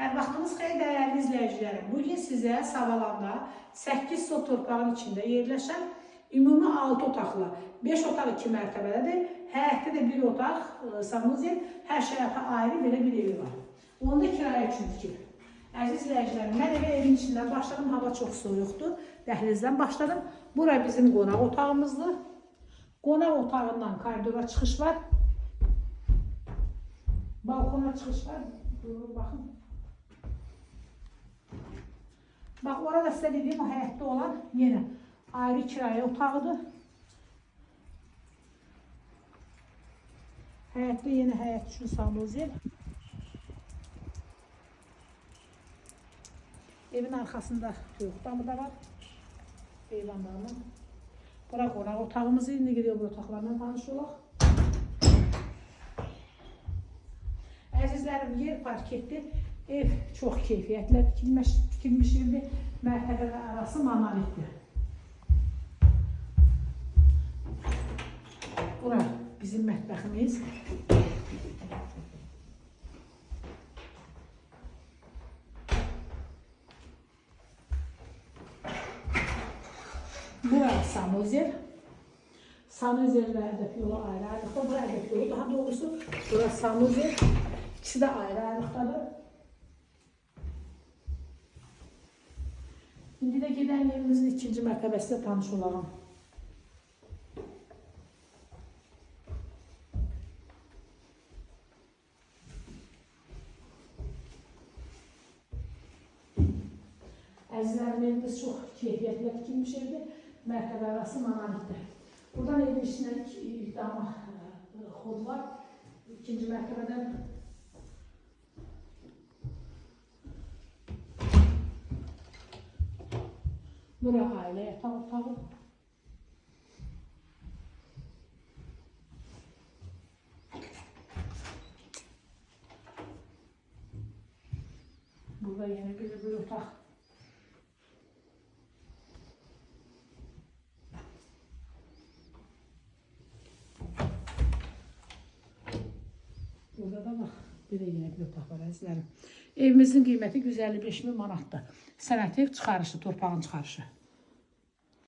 Hər vaxtınız xeyir dəyərli izləyicilərim. Bu gün sizə Savalanda 8 sot torpağın içində yerləşən ümumi 6 otaqlı 5 otaq 2 mərtəbəlidir. Həyətdə də bir otaq, e, sanuzel, hər şeyata ayrı belə bir evi var. Onu da kirayə üçün tikib. Əziz izləyicilərim, mən evə evin içindən başladım. Hava çox soyuqdur. Dəhlizdən başladım. Bura bizim qonaq otağımızdır. Qonaq otağından koridora çıxış var. Balkona çıxış var. Durun baxın. Bax orada sizə dediyim o həyətdə olan yenə ayrı kirayə otağıdır. Həyətdə yenə həyət üçün sanuzel. Evin arxasında toyuq damı da var. Eyvan damı. Bura qonaq otağımız indi gidiyor bu otaqlarla tanış olaq. Əzizlərim, yer parketli ev çox keyfiyyətlə tikilmiş, tikilmiş evdir. Mərtəbələr arası monolitdir. Bura bizim mətbəximiz. Bura. Sanuzel ve hedef yolu ayrı ayrılıkta. Bura hedef yolu daha doğrusu. Bura sanuzel. İkisi de ayrı ayrılıktadır. Şimdi de giden yerimizin ikinci mərtəbəsində tanış olalım. Əzizlərim, evimiz çox keyfiyyətlə tikilmiş evdir. Mərtəbə arası monolitdir. Buradan evin içindən iki dama e, xod var. İkinci mərtəbədən Bura ailə yataq otağı. Burada yine bir bir otak. Burada da bak bir de yine bir otak var əzizlərim. Evimizin qiyməti 155 min manatdır. Sənət ev çıxarışı, torpağın çıxarışı.